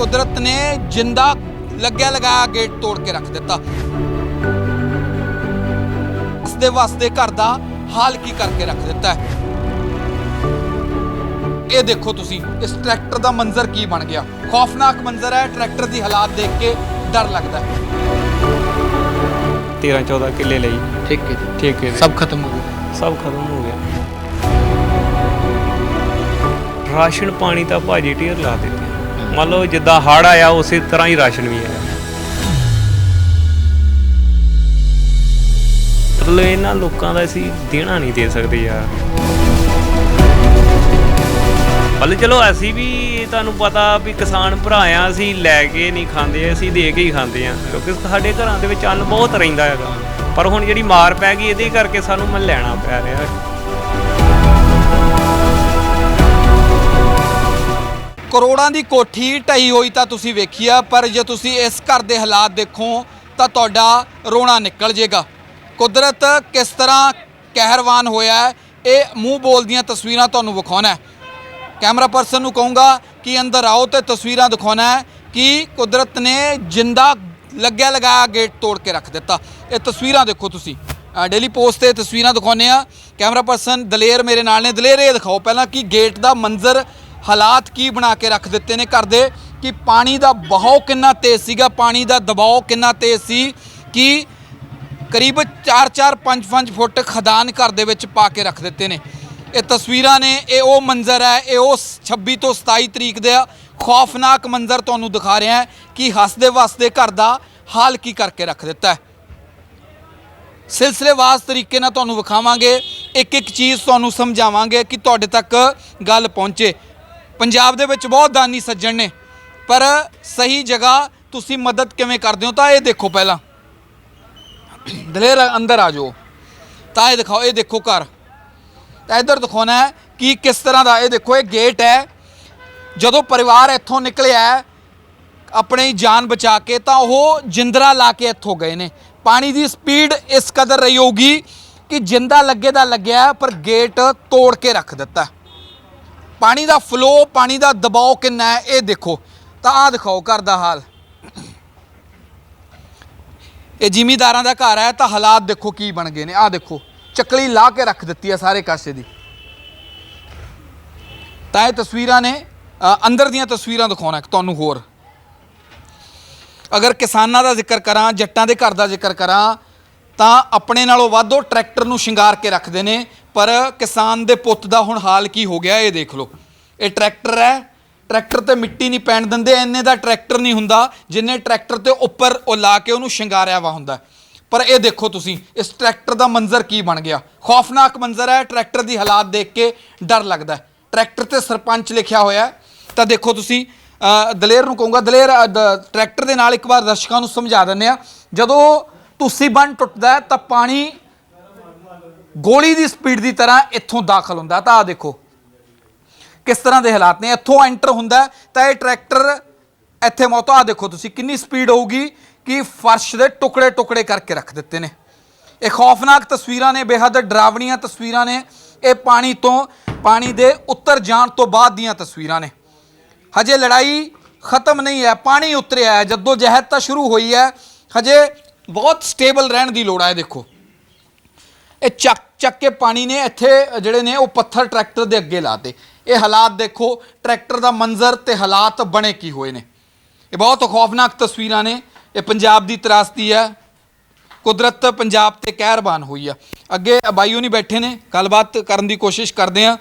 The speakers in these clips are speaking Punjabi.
ਕੁਦਰਤ ਨੇ ਜਿੰਦਾ ਲੱਗਿਆ ਲਗਾਇਆ ਗੇਟ ਤੋੜ ਕੇ ਰੱਖ ਦਿੱਤਾ। ਇਸ ਦੇ ਵਾਸਤੇ ਘਰ ਦਾ ਹਾਲ ਕੀ ਕਰਕੇ ਰੱਖ ਦਿੱਤਾ ਹੈ? ਇਹ ਦੇਖੋ ਤੁਸੀਂ ਇਸ ਟਰੈਕਟਰ ਦਾ ਮੰਜ਼ਰ ਕੀ ਬਣ ਗਿਆ? ਖੌਫਨਾਕ ਮੰਜ਼ਰ ਹੈ ਟਰੈਕਟਰ ਦੀ ਹਾਲਾਤ ਦੇਖ ਕੇ ਡਰ ਲੱਗਦਾ ਹੈ। 13 14 ਕਿੱਲੇ ਲਈ। ਠੀਕ ਹੈ ਜੀ। ਠੇਕੇ ਦੇ ਸਭ ਖਤਮ ਹੋ ਗਿਆ ਸਭ ਖਤਮ ਹੋ ਗਿਆ ਰਾਸ਼ਨ ਪਾਣੀ ਤਾਂ ਭਾਜੀ ਢੇਰ ਲਾ ਦਿੱਤੇ। ਮੰਨ ਲਓ ਜਿੱਦਾਂ ਹੜ ਆਇਆ, ਉਸੇ ਤਰ੍ਹਾਂ ਹੀ ਰਾਸ਼ਨ ਵੀ ਆਇਆ। ਮਤਲਬ ਇਹਨਾਂ ਲੋਕਾਂ ਦਾ ਅਸੀਂ ਦੇਣਾ ਨਹੀਂ ਦੇ ਸਕਦੇ ਯਾਰ। ਮਤਲਬ ਚਲੋ ਅਸੀਂ ਵੀ ਤੁਹਾਨੂੰ ਪਤਾ ਵੀ ਕਿਸਾਨ ਭਰਾ ਆ, ਅਸੀਂ ਲੈ ਕੇ ਨਹੀਂ ਖਾਂਦੇ, ਅਸੀਂ ਦੇ ਕੇ ਹੀ ਖਾਂਦੇ ਆ। ਕਿਉਂਕਿ ਸਾਡੇ ਘਰਾਂ ਦੇ ਵਿੱਚ ਅੰਨ ਬਹੁਤ ਰਹਿੰਦਾ ਹੈਗਾ। ਪਰ ਹੁਣ ਜਿਹੜੀ ਮਾਰ ਪੈ ਗਈ, ਇਹਦੇ ਕਰਕੇ ਸਾਨੂੰ ਮੈਂ ਲੈਣਾ ਪੈ ਰਿਹਾ। ਕਰੋੜਾਂ ਦੀ ਕੋਠੀ ਢਹੀ ਹੋਈ ਤਾਂ ਤੁਸੀਂ ਵੇਖੀ ਆ, ਪਰ ਜੇ ਤੁਸੀਂ ਇਸ ਘਰ ਦੇ ਹਾਲਾਤ ਦੇਖੋ, ਤਾਂ ਤੁਹਾਡਾ ਰੋਣਾ ਨਿਕਲ ਜਾਏਗਾ ਕੁਦਰਤ ਕਿਸ ਤਰ੍ਹਾਂ ਕਹਿਰਵਾਨ ਹੋਇਆ ਇਹ ਮੂੰਹ ਬੋਲਦੀਆਂ ਤਸਵੀਰਾਂ ਤੁਹਾਨੂੰ ਵਿਖਾਉਣਾ ਕੈਮਰਾ ਪਰਸਨ ਨੂੰ ਕਹੂੰਗਾ ਕਿ ਅੰਦਰ ਆਓ ਤੇ ਤਸਵੀਰਾਂ ਦਿਖਾਉਣਾ ਕਿ ਕੁਦਰਤ ਨੇ ਜਿੰਦਾ ਲੱਗਿਆ ਲਗਾਇਆ ਗੇਟ ਤੋੜ ਕੇ ਰੱਖ ਦਿੱਤਾ। ਇਹ ਤਸਵੀਰਾਂ ਦੇਖੋ ਤੁਸੀਂ। ਡੇਲੀ ਪੋਸਟ ਤੇ ਤਸਵੀਰਾਂ ਦਿਖਾਉਂਦੇ ਆ ਕੈਮਰਾ ਪਰਸਨ ਦਲੇਰ ਮੇਰੇ ਨਾਲ ਨੇ। ਦਲੇਰ, ਇਹ ਦਿਖਾਓ ਪਹਿਲਾਂ ਕਿ ਗੇਟ ਦਾ ਮੰਜ਼ਰ ਹਾਲਾਤ ਕੀ ਬਣਾ ਕੇ ਰੱਖ ਦਿੱਤੇ ਨੇ ਘਰ ਦੇ? ਕਿ ਪਾਣੀ ਦਾ ਬਹਾਓ ਕਿੰਨਾ ਤੇਜ਼ ਸੀਗਾ? ਪਾਣੀ ਦਾ ਦਬਾਅ ਕਿੰਨਾ ਤੇਜ਼ ਸੀ? ਕਿ ਕਰੀਬ 4-4 5-5 ਫੁੱਟ ਖਦਾਨ ਘਰ ਦੇ ਵਿੱਚ ਪਾ ਕੇ ਰੱਖ ਦਿੱਤੇ ਨੇ। ਇਹ ਤਸਵੀਰਾਂ ਨੇ, ਇਹ ਉਹ ਮੰਜ਼ਰ ਹੈ, ਇਹ ਉਹ 26 ਤੋਂ 27 ਤਰੀਕ ਦੇ ਖੌਫਨਾਕ ਮੰਜ਼ਰ ਤੁਹਾਨੂੰ ਦਿਖਾ ਰਿਹਾ ਹੈ ਕਿ ਹੱਸਦੇ ਵਸਦੇ ਘਰ ਦਾ ਹਾਲ ਕੀ ਕਰਕੇ ਰੱਖ ਦਿੱਤਾ ਹੈ। ਸਿਲਸਿਲੇਵਾਰ ਤਰੀਕੇ ਨਾਲ ਤੁਹਾਨੂੰ ਵਿਖਾਵਾਂਗੇ। ਇੱਕ ਇੱਕ ਚੀਜ਼ ਤੁਹਾਨੂੰ ਸਮਝਾਵਾਂਗੇ ਕਿ ਤੁਹਾਡੇ ਤੱਕ ਗੱਲ ਪਹੁੰਚੇ। ਪੰਜਾਬ ਦੇ ਵਿੱਚ ਬਹੁਤ ਦਾਨੀ ਸੱਜਣ ਨੇ, ਪਰ ਸਹੀ ਜਗ੍ਹਾ ਤੁਸੀਂ ਮਦਦ ਕਿਵੇਂ ਕਰਦੇ ਹੋ ਤਾਂ ਇਹ ਦੇਖੋ ਪਹਿਲਾਂ। ਦਲੇਰ ਅੰਦਰ ਆ ਜਾਓ, ਤਾਂ ਇਹ ਦਿਖਾਓ, ਇਹ ਦੇਖੋ ਘਰ। ਤਾਂ ਇੱਧਰ ਦਿਖਾਉਣਾ ਹੈ ਕਿ ਕਿਸ ਤਰ੍ਹਾਂ ਦਾ, ਇਹ ਦੇਖੋ, ਇਹ ਗੇਟ ਹੈ। ਜਦੋਂ ਪਰਿਵਾਰ ਇੱਥੋਂ ਨਿਕਲਿਆ ਆਪਣੀ ਜਾਨ ਬਚਾ ਕੇ, ਤਾਂ ਉਹ ਜਿੰਦਰਾ ਲਾ ਕੇ ਇੱਥੋਂ ਗਏ ਨੇ। ਪਾਣੀ ਦੀ ਸਪੀਡ ਇਸ ਕਦਰ ਰਹੀ ਹੋਊਗੀ ਕਿ ਜਿੰਦਾ ਲੱਗੇ ਦਾ ਲੱਗਿਆ, ਪਰ ਗੇਟ ਤੋੜ ਕੇ ਰੱਖ ਦਿੱਤਾ। ਪਾਣੀ ਦਾ ਫਲੋ ਪਾਣੀ ਦਾ ਦਬਾਅ ਕਿੰਨਾ ਹੈ, ਇਹ ਦੇਖੋ। ਤਾਂ ਆਹ ਦਿਖਾਓ ਘਰ ਦਾ ਹਾਲ। ਇਹ ਜ਼ਿਮੀਦਾਰਾਂ ਦਾ ਘਰ ਹੈ, ਤਾਂ ਹਾਲਾਤ ਦੇਖੋ ਕੀ ਬਣ ਗਏ ਨੇ। ਆਹ ਦੇਖੋ, ਚੱਕਲੀ ਲਾ ਕੇ ਰੱਖ ਦਿੱਤੀ ਹੈ ਸਾਰੇ ਕਾਸੇ ਦੀ। ਤਾਂ ਇਹ ਤਸਵੀਰਾਂ ਨੇ ਅੰਦਰ ਦੀਆਂ ਤਸਵੀਰਾਂ ਦਿਖਾਉਣਾ ਤੁਹਾਨੂੰ ਹੋਰ। ਅਗਰ ਕਿਸਾਨਾਂ ਦਾ ਜ਼ਿਕਰ ਕਰਾਂ, ਜੱਟਾਂ ਦੇ ਘਰ ਦਾ ਜ਼ਿਕਰ ਕਰਾਂ, ਤਾਂ ਆਪਣੇ ਨਾਲੋਂ ਵੱਧ ਉਹ ਟਰੈਕਟਰ ਨੂੰ ਸ਼ਿੰਗਾਰ ਕੇ ਰੱਖਦੇ ਨੇ। ਪਰ ਕਿਸਾਨ ਦੇ ਪੁੱਤ ਦਾ ਹੁਣ ਹਾਲ ਕੀ ਹੋ ਗਿਆ ਇਹ ਦੇਖ ਲਓ। ਇਹ ਟਰੈਕਟਰ ਹੈ ਟਰੈਕਟਰ ਤੇ ਮਿੱਟੀ ਨਹੀਂ ਪੈਣ ਦਿੰਦੇ ਇੰਨੇ ਦਾ ਟਰੈਕਟਰ ਨਹੀਂ ਹੁੰਦਾ ਜਿੰਨੇ ਟਰੈਕਟਰ ਤੇ ਉੱਪਰ ਉਹ ਲਾ ਕੇ ਉਹਨੂੰ ਸ਼ਿੰਗਾਰਿਆ ਵਾ ਹੁੰਦਾ। ਪਰ ਇਹ ਦੇਖੋ ਤੁਸੀਂ ਇਸ ਟਰੈਕਟਰ ਦਾ ਮੰਜ਼ਰ ਕੀ ਬਣ ਗਿਆ? ਖੌਫਨਾਕ ਮੰਜ਼ਰ ਹੈ ਟਰੈਕਟਰ ਦੀ ਹਾਲਾਤ ਦੇਖ ਕੇ ਡਰ ਲੱਗਦਾ ਹੈ। ਟਰੈਕਟਰ ਤੇ ਸਰਪੰਚ ਲਿਖਿਆ ਹੋਇਆ ਹੈ ਤਾਂ ਦੇਖੋ ਤੁਸੀਂ ਅ, ਦਲੇਰ ਨੂੰ ਕਹੂੰਗਾ ਦਲੇਰ ਅ, ਦ- ਟਰੈਕਟਰ ਦੇ ਨਾਲ ਇੱਕ ਵਾਰ ਦਰਸ਼ਕਾਂ ਨੂੰ ਸਮਝਾ ਦਿੰਦੇ ਆ ਜਦੋਂ ਤੁਸੀਂ ਬੰਨ ਟੁੱਟਦਾ ਹੈ ਤਾਂ ਪਾਣੀ ਗੋਲੀ ਦੀ ਸਪੀਡ ਦੀ ਤਰ੍ਹਾਂ ਇੱਥੋਂ ਦਾਖਲ ਹੁੰਦਾ। ਤਾਂ ਆ ਦੇਖੋ, ਕਿਸ ਤਰ੍ਹਾਂ ਦੇ ਹਾਲਾਤ ਨੇ। ਇੱਥੋਂ ਐਂਟਰ ਹੁੰਦਾ ਤਾਂ ਇਹ ਟਰੈਕਟਰ ਇੱਥੇ ਮੌਤ ਆ ਦੇਖੋ ਤੁਸੀਂ ਕਿੰਨੀ ਸਪੀਡ ਹੋਊਗੀ ਕਿ ਫਰਸ਼ ਦੇ ਟੁਕੜੇ ਟੁਕੜੇ ਕਰਕੇ ਰੱਖ ਦਿੱਤੇ ਨੇ। ਇਹ ਖੌਫਨਾਕ ਤਸਵੀਰਾਂ ਨੇ, ਬੇਹੱਦ ਡਰਾਵਣੀਆਂ ਤਸਵੀਰਾਂ ਨੇ। ਇਹ ਪਾਣੀ ਤੋਂ, ਪਾਣੀ ਦੇ ਉੱਤਰ ਜਾਣ ਤੋਂ ਬਾਅਦ ਦੀਆਂ ਤਸਵੀਰਾਂ ਨੇ। ਹਜੇ ਲੜਾਈ ਖਤਮ ਨਹੀਂ ਹੈ, ਪਾਣੀ ਉਤਰਿਆ ਹੈ। ਜਦੋਂ ਜਹਿਦ ਤਾਂ ਸ਼ੁਰੂ ਹੋਈ ਹੈ, ਹਜੇ ਬਹੁਤ ਸਟੇਬਲ ਰਹਿਣ ਦੀ ਲੋੜ ਹੈ, ਦੇਖੋ। ਇਹ ਚੱਕ ਚੱਕ ਕੇ ਪਾਣੀ ਨੇ ਇੱਥੇ ਜਿਹੜੇ ਨੇ ਉਹ ਪੱਥਰ ਟਰੈਕਟਰ ਦੇ ਅੱਗੇ ਲਾਤੇ। ਇਹ ਹਾਲਾਤ ਦੇਖੋ ਟਰੈਕਟਰ ਦਾ ਮੰਜ਼ਰ ਤੇ ਹਾਲਾਤ ਬਣੇ ਕੀ ਹੋਏ ਨੇ। ਇਹ ਬਹੁਤ ਖੌਫਨਾਕ ਤਸਵੀਰਾਂ ਨੇ। ਇਹ ਪੰਜਾਬ ਦੀ ਤਰਾਸਦੀ ਹੈ। ਕੁਦਰਤ ਪੰਜਾਬ ਤੇ ਕਹਿਰਬਾਨ ਹੋਈ ਆ। ਅੱਗੇ ਬਾਈਓ ਨਹੀਂ ਬੈਠੇ ਨੇ। ਗੱਲਬਾਤ ਕਰਨ ਦੀ ਕੋਸ਼ਿਸ਼ ਕਰਦੇ ਆ।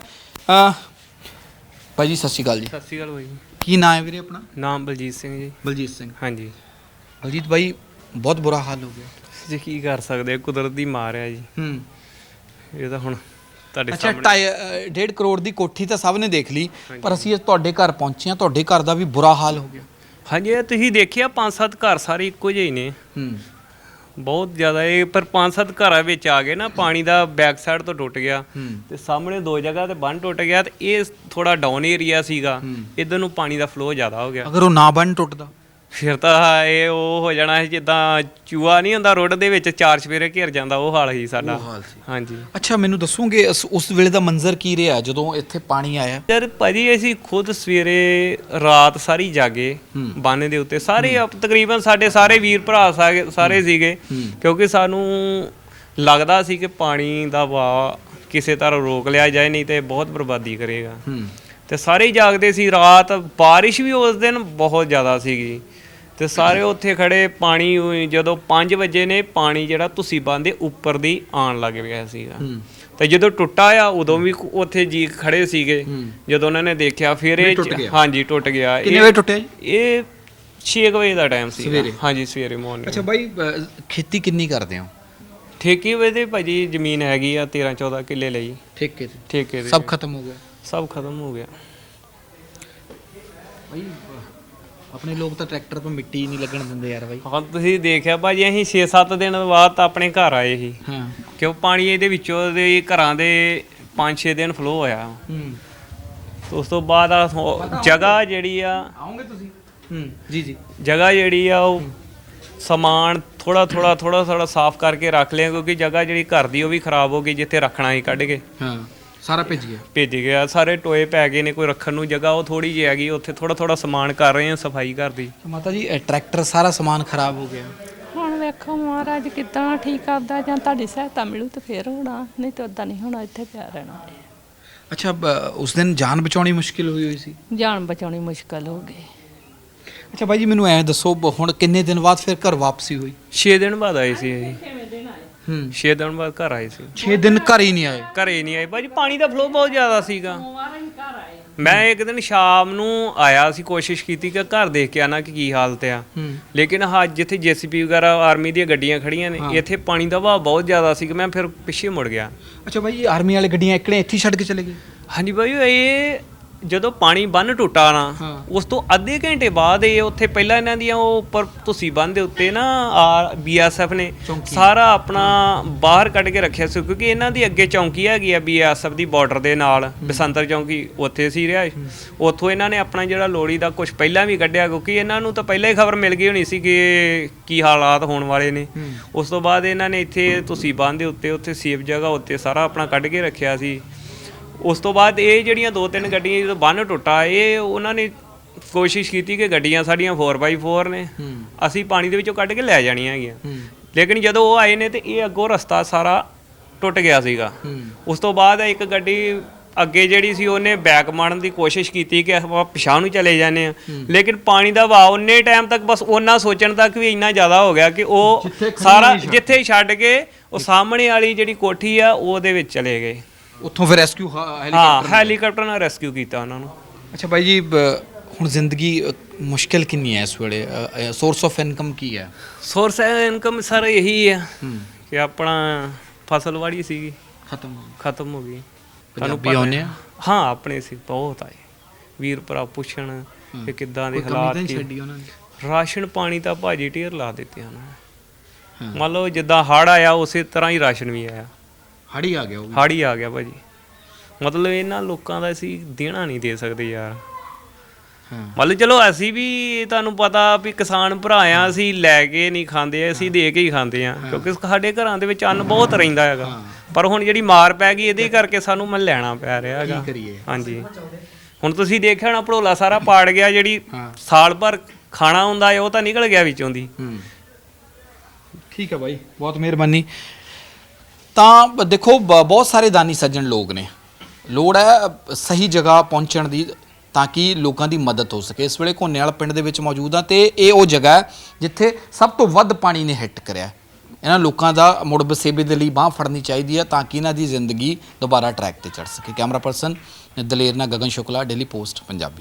ਭਾਈ ਜੀ ਸਤਿ ਸ਼੍ਰੀ ਅਕਾਲ ਜੀ। ਸਤਿ ਸ਼੍ਰੀ ਅਕਾਲ ਬਾਈ ਕੀ ਨਾਮ ਹੈ ਵੀਰੇ ਆਪਣਾ? ਨਾਮ ਬਲਜੀਤ ਸਿੰਘ ਜੀ। ਬਲਜੀਤ ਸਿੰਘ। ਹਾਂਜੀ। ਬਲਜੀਤ ਭਾਈ ਬਹੁਤ ਬੁਰਾ ਹਾਲ ਹੋ ਗਿਆ। ਜੀ ਕੀ ਕਰ ਸਕਦੇ ਆ, ਕੁਦਰਤ ਦੀ ਮਾਰ ਆ ਜੀ। ਹੂੰ। ਇਹ ਤਾਂ ਹੁਣ ਤੁਹਾਡੇ ਅੱਛਾ ਸਾਹਮਣੇ। ਢਾਈ ਅ, ਡੇਢ ਕਰੋੜ ਦੀ ਕੋਠੀ ਤਾਂ ਸਭ ਨੇ ਦੇਖ ਲਈ ਪਰ ਅਸੀਂ ਅੱਜ ਤੁਹਾਡੇ ਘਰ ਪਹੁੰਚੇ ਹਾਂ ਤੁਹਾਡੇ ਘਰ ਦਾ ਵੀ ਬੁਰਾ ਹਾਲ ਹੋ ਗਿਆ। ਹਾਂਜੀ ਇਹ ਤੁਸੀਂ ਦੇਖਿਆ ਪੰਜ ਸੱਤ ਘਰ ਸਾਰੇ ਇੱਕੋ ਜਿਹੇ ਹੀ ਨੇ। ਹੂੰ। ਬਹੁਤ ਜ਼ਿਆਦਾ ਇਹ ਪਰ ਪੰਜ ਸੱਤ ਘਰਾਂ ਵਿੱਚ ਆ ਗਏ ਨਾ ਪਾਣੀ ਦਾ ਬੈਕ ਸਾਈਡ ਤੋਂ ਟੁੱਟ ਗਿਆ। ਤੇ ਸਾਹਮਣੇ ਦੋ ਜਗ੍ਹਾ ਤੇ ਬੰਨ ਟੁੱਟ ਗਿਆ ਤੇ ਇਹ ਥੋੜਾ ਡਾਊਨ ਏਰੀਆ ਸੀਗਾ। ਇਧਰ ਨੂੰ ਪਾਣੀ ਦਾ ਫਲੋ ਜ਼ਿਆਦਾ ਹੋ ਗਿਆ। ਅਗਰ ਉਹ ਨਾ ਬਣ ਟੁੱਟਦਾ ਫਿਰ ਤਾਂ ਇਹ ਉਹ ਹੋ ਜਾਣਾ ਸੀ ਜਿੱਦਾਂ ਚੂਹਾ ਨਹੀਂ ਹੁੰਦਾ ਰੋਡ ਦੇ ਵਿੱਚ ਚਾਰ ਚਫੇਰੇ ਘਿਰ ਜਾਂਦਾ ਉਹ ਹਾਲ ਸੀ ਸਾਡਾ। ਉਹ ਹਾਲ ਸੀ। ਹਾਂਜੀ। ਅੱਛਾ ਮੈਨੂੰ ਦੱਸੋਗੇ ਉਸ- ਉਸ ਵੇਲੇ ਦਾ ਮੰਜ਼ਰ ਕੀ ਰਿਹਾ ਜਦੋਂ ਇੱਥੇ ਪਾਣੀ ਆਇਆ? ਯਾਰ ਭਾਜੀ ਅਸੀਂ ਖੁਦ ਸਵੇਰੇ ਰਾਤ ਸਾਰੀ ਜਾਗੇ ਬਾਨੇ ਦੇ ਉੱਤੇ ਸਾਰੇ ਆਪ- ਤਕਰੀਬਨ ਸਾਡੇ ਸਾਰੇ ਵੀਰ ਭਰਾ ਸਾਗੇ- ਸਾਰੇ ਸੀਗੇ ਕਿਉਂਕਿ ਸਾਨੂੰ ਲੱਗਦਾ ਸੀ ਕਿ ਪਾਣੀ ਦਾ ਵਹਾਅ ਕਿਸੇ ਤਰ੍ਹਾਂ ਰੋਕ ਲਿਆ ਜਾਏ ਨਹੀਂ ਤੇ ਬਹੁਤ ਬਰਬਾਦੀ ਕਰੇਗਾ। ਹੂੰ। ਤੇ ਸਾਰੇ ਹੀ ਜਾਗਦੇ ਸੀ ਰਾਤ ਬਾਰਿਸ਼ ਵੀ ਉਸ ਦਿਨ ਬਹੁਤ ਜ਼ਿਆਦਾ ਸੀਗੀ। ਤੇ ਸਾਰੇ ਉੱਥੇ ਖੜੇ ਪਾਣੀ ਉਈ ਜਦੋਂ 5 ਵਜੇ ਨੇ ਪਾਣੀ ਜਿਹੜਾ ਤੁਸੀਂ ਬੰਦੇ ਉੱਪਰ ਦੀ ਆਣ ਲੱਗ ਪਿਆ ਸੀਗਾ। ਤੇ ਜਦੋਂ ਟੁੱਟਾ ਆ ਉਦੋਂ ਵੀ ਉੱਥੇ ਜੀ ਖੜੇ ਸੀਗੇ। ਜਦੋਂ ਉਹਨਾਂ ਨੇ ਦੇਖਿਆ ਫਿਰ ਇਹ ਟੁੱਟ ਗਿਆ। ਹਾਂਜੀ ਟੁੱਟ ਗਿਆ। ਕਿੰਨੇ ਇਹ- ਵਜੇ ਟੁੱਟਿਆ ਜੀ? ਇਹ 6 ਵਜੇ ਦਾ ਟਾਈਮ ਸੀ ਸਵੇਰੇ? ਹਾਂਜੀ ਸਵੇਰੇ ਮਾਰਨਿੰਗ ਅੱਛਾ ਬਾਈ ਅ, ਖੇਤੀ ਕਿੰਨੀ ਕਰਦੇ ਹੋ? ਠੇਕੇ ਵੇ ਤੇ ਭਾਜੀ ਜ਼ਮੀਨ ਹੈਗੀ ਆ 13 14 ਕਿੱਲੇ ਲਈ। ਠੇਕੇ ਤੇ? ਠੇਕੇ ਦੇ। ਸਭ ਖਤਮ ਹੋ ਗਿਆ? ਸਭ ਖਤਮ ਹੋ ਗਿਆ। ਬਾਈ ਆਪਣੇ ਲੋਕ ਤਾਂ ਟਰੈਕਟਰ ਤੋਂ ਮਿੱਟੀ ਨਹੀਂ ਲੱਗਣ ਦਿੰਦੇ ਯਾਰ ਬਾਈ। ਹਾਂ ਤੁਸੀਂ ਦੇਖਿਆ ਭਾਜੀ ਅਸੀਂ 6-7 ਦਿਨ ਬਾਅਦ ਤਾਂ ਆਪਣੇ ਘਰ ਆਏ ਸੀ। ਹਾਂ। ਕਿਉਂ ਪਾਣੀ ਇਹਦੇ ਵਿੱਚੋਂ ਦੇ ਘਰਾਂ ਦੇ 5-6 ਦਿਨ ਫਲੋ ਹੋਇਆ। ਹੂੰ। ਉਸ ਤੋਂ ਬਾਅਦ ਆ ਜਗ੍ਹਾ ਜਿਹੜੀ ਆ ਆਉਂਗੇ ਤੁਸੀਂ। ਹੂੰ ਜੀ ਜੀ। ਜਗ੍ਹਾ ਜਿਹੜੀ ਆ ਉਹ ਸਮਾਨ ਥੋੜਾ ਥੋੜਾ ਥੋੜਾ ਥੋੜਾ ਸਾਫ਼ ਕਰਕੇ ਰੱਖ ਲਿਆ ਕਿਉਂਕਿ ਜਗ੍ਹਾ ਜਿਹੜੀ ਘਰ ਦੀ ਉਹ ਵੀ ਖਰਾਬ ਹੋ ਗਈ ਜਿੱਥੇ ਰੱਖਣਾ ਸੀ ਕੱਢ ਕੇ। ਹਾਂ। ਸਾਰਾ ਭਿੱਜ ਗਿਆ? ਭੇਜ ਗਿਆ। ਸਾਰੇ ਟੋਏ ਪੈ ਗਏ ਨੇ ਕੋਈ ਰੱਖਣ ਨੂੰ ਜਗ੍ਹਾ ਉਹ ਥੋੜੀ ਜਿਹੀ ਹੈਗੀ ਉੱਥੇ ਥੋੜਾ ਥੋੜਾ ਸਮਾਨ ਕਰ ਰਹੇ ਹਾਂ ਸਫ਼ਾਈ ਘਰ ਦੀ। ਮਾਤਾ ਜੀ ਇਹ ਟਰੈਕਟਰ ਸਾਰਾ ਸਮਾਨ ਖਰਾਬ ਹੋ ਗਿਆ। ਹੁਣ ਵੇਖੋ ਮਹਾਰਾਜ ਕਿੱਦਾਂ ਠੀਕ ਕਰਦਾ ਜਾਂ ਤੁਹਾਡੀ ਸਹਾਇਤਾ ਮਿਲੂ ਤੇ ਫੇਰ ਹੋਣਾ ਨਹੀਂ ਤੇ ਉਦਾਂ ਨਹੀਂ ਹੋਣਾ ਇੱਥੇ ਪਿਆ ਰਹਿਣਾ। ਅੱਛਾ ਬ- ਉਸ ਦਿਨ ਜਾਨ ਬਚਾਉਣੀ ਮੁਸ਼ਕਿਲ ਹੋਈ ਹੋਈ ਸੀ? ਜਾਨ ਬਚਾਉਣੀ ਮੁਸ਼ਕਲ ਹੋ ਗਈ। ਅੱਛਾ ਬਾਈ ਜੀ ਮੈਨੂੰ ਐ ਦੱਸੋ ਬ- ਹੁਣ ਕਿੰਨੇ ਦਿਨ ਬਾਅਦ ਫਿਰ ਘਰ ਵਾਪਸੀ ਹੋਈ? 6 ਦਿਨ ਬਾਅਦ ਆਏ ਸੀ ਅਸੀਂ। ਹੂੰ 6 ਦਿਨ ਬਾਅਦ ਘਰ ਆਏ ਸੀ। 6 ਦਿਨ ਘਰ ਹੀ ਨਹੀਂ ਆਏ? ਘਰੇ ਨਹੀਂ ਆਏ। ਭਾਜੀ ਪਾਣੀ ਦਾ ਫਲੋ ਬਹੁਤ ਜ਼ਿਆਦਾ ਸੀਗਾ। ਮੈਂ ਇੱਕ ਦਿਨ ਸ਼ਾਮ ਨੂੰ ਆਇਆ ਸੀ ਕੋਸ਼ਿਸ਼ ਕੀਤੀ ਕਿ ਘਰ ਦੇਖ ਕੇ ਆਣਾ ਕਿ ਕੀ ਹਾਲਤ ਆ। ਲੇਕਿਨ ਹਾਂ ਜਿੱਥੇ ਜੀਸੀਪੀ ਵਗੈਰਾ ਆਰਮੀ ਦੀਆਂ ਗੱਡੀਆਂ ਖੜੀਆਂ ਨੇ ਇੱਥੇ ਪਾਣੀ ਦਾ ਵਹਾਅ ਬਹੁਤ ਜ਼ਿਆਦਾ ਸੀ ਕਿ ਮੈਂ ਫਿਰ ਪਿੱਛੇ ਮੁੜ ਗਿਆ। ਅੱਛਾ ਜੀ ਆਰਮੀ ਵਾਲੇ ਗੱਡੀਆਂ ਇਕੜੇ ਇੱਥੇ ਛੱਡ ਕੇ ਚਲੇ ਗਏ? ਹਾਂਜੀ ਭਾਈ ਇਹ ਜਦੋਂ ਪਾਣੀ ਬੰਨ ਟੁੱਟਾ ਨਾ। ਉਸ ਤੋਂ ਅੱਧੇ ਘੰਟੇ ਬਾਅਦ ਇਹ ਉੱਥੇ ਪਹਿਲਾਂ ਇਹਨਾਂ ਦੀਆਂ ਉਹ ਉੱਪਰ ਤੁਸੀਂ ਬੰਨ ਦੇ ਉੱਤੇ ਨਾ ਆ ਬੀਐਸਐਫ ਨੇ। ਸਾਰਾ ਆਪਣਾ ਬਾਹਰ ਕੱਢ ਕੇ ਰੱਖਿਆ ਸੀ ਕਿਉਂਕਿ ਇਹਨਾਂ ਦੀ ਅੱਗੇ ਚੌਂਕੀ ਹੈਗੀ ਆ ਬੀਐਸਐਫ ਦੀ ਬਾਰਡਰ ਦੇ ਨਾਲ ਬਸੰਤਰ ਚੌਂਕੀ ਉੱਥੇ ਸੀ ਰਿਹਾ ਉੱਥੋਂ ਇਹਨਾਂ ਨੇ ਆਪਣਾ ਜਿਹੜਾ ਲੋੜੀ ਦਾ ਕੁਝ ਪਹਿਲਾਂ ਵੀ ਕੱਢਿਆ ਕਿਉਂਕਿ ਇਹਨਾਂ ਨੂੰ ਤਾਂ ਪਹਿਲਾਂ ਹੀ ਖਬਰ ਮਿਲ ਗਈ ਹੋਣੀ ਸੀ ਕਿ ਕੀ ਹਾਲਾਤ ਹੋਣ ਵਾਲੇ ਨੇ। ਉਸ ਤੋਂ ਬਾਅਦ ਇਹਨਾਂ ਨੇ ਇੱਥੇ ਤੁਸੀਂ ਬੰਨ ਦੇ ਉੱਤੇ ਉੱਥੇ ਸੇਫ ਜਗ੍ਹਾ ਉੱਤੇ ਸਾਰਾ ਆਪਣਾ ਕੱਢ ਕੇ ਰੱਖਿਆ ਸੀ। ਉਸ ਤੋਂ ਬਾਅਦ ਇਹ ਜਿਹੜੀਆਂ ਦੋ ਤਿੰਨ ਗੱਡੀਆਂ ਜਦੋਂ ਬੰਨ ਟੁੱਟਾ ਇਹ ਉਹਨਾਂ ਨੇ ਕੋਸ਼ਿਸ਼ ਕੀਤੀ ਕਿ ਗੱਡੀਆਂ ਸਾਡੀਆਂ 4x4 ਨੇ। ਅਸੀਂ ਪਾਣੀ ਦੇ ਵਿੱਚੋਂ ਕੱਢ ਕੇ ਲੈ ਜਾਣੀਆਂ ਹੈਗੀਆਂ। ਲੇਕਿਨ ਜਦੋਂ ਉਹ ਆਏ ਨੇ ਤੇ ਇਹ ਅੱਗੋਂ ਰਸਤਾ ਸਾਰਾ ਟੁੱਟ ਗਿਆ ਸੀਗਾ। ਉਸ ਤੋਂ ਬਾਅਦ ਇੱਕ ਗੱਡੀ ਅੱਗੇ ਜਿਹੜੀ ਸੀ ਉਹਨੇ ਬੈਕ ਮਾਰਨ ਦੀ ਕੋਸ਼ਿਸ਼ ਕੀਤੀ ਕਿ ਆਪਾਂ ਪਿਛਾਂ ਨੂੰ ਚਲੇ ਜਾਂਦੇ ਆ ਲੇਕਿਨ ਪਾਣੀ ਦਾ ਵਹਾਅ ਉਨੇ ਟਾਈਮ ਤੱਕ ਬਸ ਉਹਨਾਂ ਸੋਚਣ ਤੱਕ ਵੀ ਇੰਨਾ ਜ਼ਿਆਦਾ ਹੋ ਗਿਆ ਕਿ ਉਹ ਸਾਰਾ ਜਿੱਥੇ ਛੱਡ ਕੇ ਉਹ ਸਾਹਮਣੇ ਵਾਲੀ ਜਿਹੜੀ ਕੋਠੀ ਆ ਉਹਦੇ ਵਿੱਚ ਚਲੇ ਗਏ। ਉੱਥੋਂ ਫਿਰ ਰੈਸਕਿਊ ਹਾਂ ਹੈਲੀਕਾਪਟਰ ਨਾਲ ਰੈਸਕਿਊ ਕੀਤਾ ਉਹਨਾਂ ਨੂੰ। ਅੱਛਾ ਬਾਈ ਜੀ ਬ- ਹੁਣ ਜ਼ਿੰਦਗੀ ਅ, ਮੁਸ਼ਕਿਲ ਕਿੰਨੀ ਹੈ ਇਸ ਵੇਲੇ? ਸੋਰਸ ਆਫ ਇਨਕਮ ਕੀ ਹੈ? ਸੋਰਸ ਇਨਕਮ ਸਰ ਇਹੀ ਹੂੰ ਕਿ ਆਪਣਾ ਫਸਲ ਵਾੜੀ ਸੀਗੀ। ਖਤਮ ਹੋ ਖਤਮ ਹੋ ਗਈ। ਪੰਜਾਬੀ ਆਉਂਦੇ ਆ? ਹਾਂ। ਆਪਣੇ ਸੀ ਬਹੁਤ ਆਏ। ਵੀਰ ਭਰਾ ਪੁੱਛਣ ਕਿ ਕਿੱਦਾਂ ਦੇ ਹਾਲਾਤ ਕੀ? ਛੱਡੀ ਉਹਨਾਂ ਨੇ? ਰਾਸ਼ਨ ਪਾਣੀ ਤਾਂ ਭਾਜੀ ਢੇਰ ਲਾ ਦਿੱਤੇ ਹਨ ਮੰਨ ਲਓ ਜਿੱਦਾਂ ਹੜ ਆਇਆ ਉਸੇ ਤਰ੍ਹਾਂ ਹੀ ਰਾਸ਼ਨ ਵੀ ਆਇਆ। ਹੜੀ ਆ ਗਿਆ ਉਹ ਵੀ। ਹੜ ਆ ਗਿਆ ਭਾਜੀ। ਮਤਲਬ ਇਹਨਾਂ ਲੋਕਾਂ ਦਾ ਅਸੀਂ ਦੇਣਾ ਨਹੀਂ ਦੇ ਸਕਦੇ ਯਾਰ। ਹਾਂ। ਮਤਲਬ ਚਲੋ ਅਸੀਂ ਵੀ ਤੁਹਾਨੂੰ ਪਤਾ ਵੀ ਕਿਸਾਨ ਭਰਾ ਆ ਅਸੀਂ ਲੈ ਕੇ ਨਹੀਂ ਖਾਂਦੇ ਅਸੀਂ ਦੇ ਕੇ ਹੀ ਖਾਂਦੇ ਆ। ਕਿਉਂਕਿ ਸਾਡੇ ਘਰਾਂ ਦੇ ਵਿੱਚ ਅੰਨ ਬਹੁਤ ਰਹਿੰਦਾ ਹੈਗਾ। ਪਰ ਹੁਣ ਜਿਹੜੀ ਮਾਰ ਪੈ ਗਈ ਇਹਦੇ ਕਰਕੇ ਸਾਨੂੰ ਮੈਂ ਲੈਣਾ ਪੈ ਰਿਹਾ ਹੈਗਾ। ਕੀ ਕਰੀਏ? ਹਾਂਜੀ। ਹੁਣ ਤੁਸੀਂ ਦੇਖਿਆ ਹੋਣਾ ਭੜੋਲਾ ਸਾਰਾ ਪਾੜ ਗਿਆ ਜਿਹੜੀ ਹਾਂ। ਸਾਲ ਭਰ ਖਾਣਾ ਹੁੰਦਾ ਹੈ ਉਹ ਤਾਂ ਨਿਕਲ ਗਿਆ ਵਿੱਚੋਂ ਦੀ। ਹੂੰ। ਠੀਕ ਹੈ ਬਾਈ ਬਹੁਤ ਮਿਹਰਬਾਨੀ। ਤਾਂ ਦੇਖੋ, ਬ- ਬਹੁਤ ਸਾਰੇ ਦਾਨੀ ਸੱਜਣ ਲੋਕ ਨੇ। ਲੋੜ ਹੈ ਸਹੀ ਜਗ੍ਹਾ ਪਹੁੰਚਣ ਦੀ, ਤਾਂ ਕਿ ਲੋਕਾਂ ਦੀ ਮਦਦ ਹੋ ਸਕੇ। ਇਸ ਵੇਲੇ ਘੋਨੇਵਾਲ ਪਿੰਡ ਦੇ ਵਿੱਚ ਮੌਜੂਦ ਆ ਤੇ ਇਹ ਉਹ ਜਗ੍ਹਾ ਹੈ ਜਿੱਥੇ ਸਭ ਤੋਂ ਵੱਧ ਪਾਣੀ ਨੇ ਹਿੱਟ ਕਰਿਆ। ਇਹਨਾਂ ਲੋਕਾਂ ਦਾ ਮੁੜ ਬਸੇਬੇ ਦੇ ਲਈ ਬਾਹ ਫੜਨੀ ਚਾਹੀਦੀ ਹੈ ਤਾਂ ਕਿ ਇਹਨਾਂ ਦੀ ਜ਼ਿੰਦਗੀ ਦੁਬਾਰਾ ਟਰੈਕ ਤੇ ਚੜ ਸਕੇ। ਕੈਮਰਾ ਪਰਸਨ ਦਲੇਰ ਨਾਲ ਗਗਨ ਸ਼ੁਕਲਾ, ਡੇਲੀ ਪੋਸਟ, ਪੰਜਾਬੀ।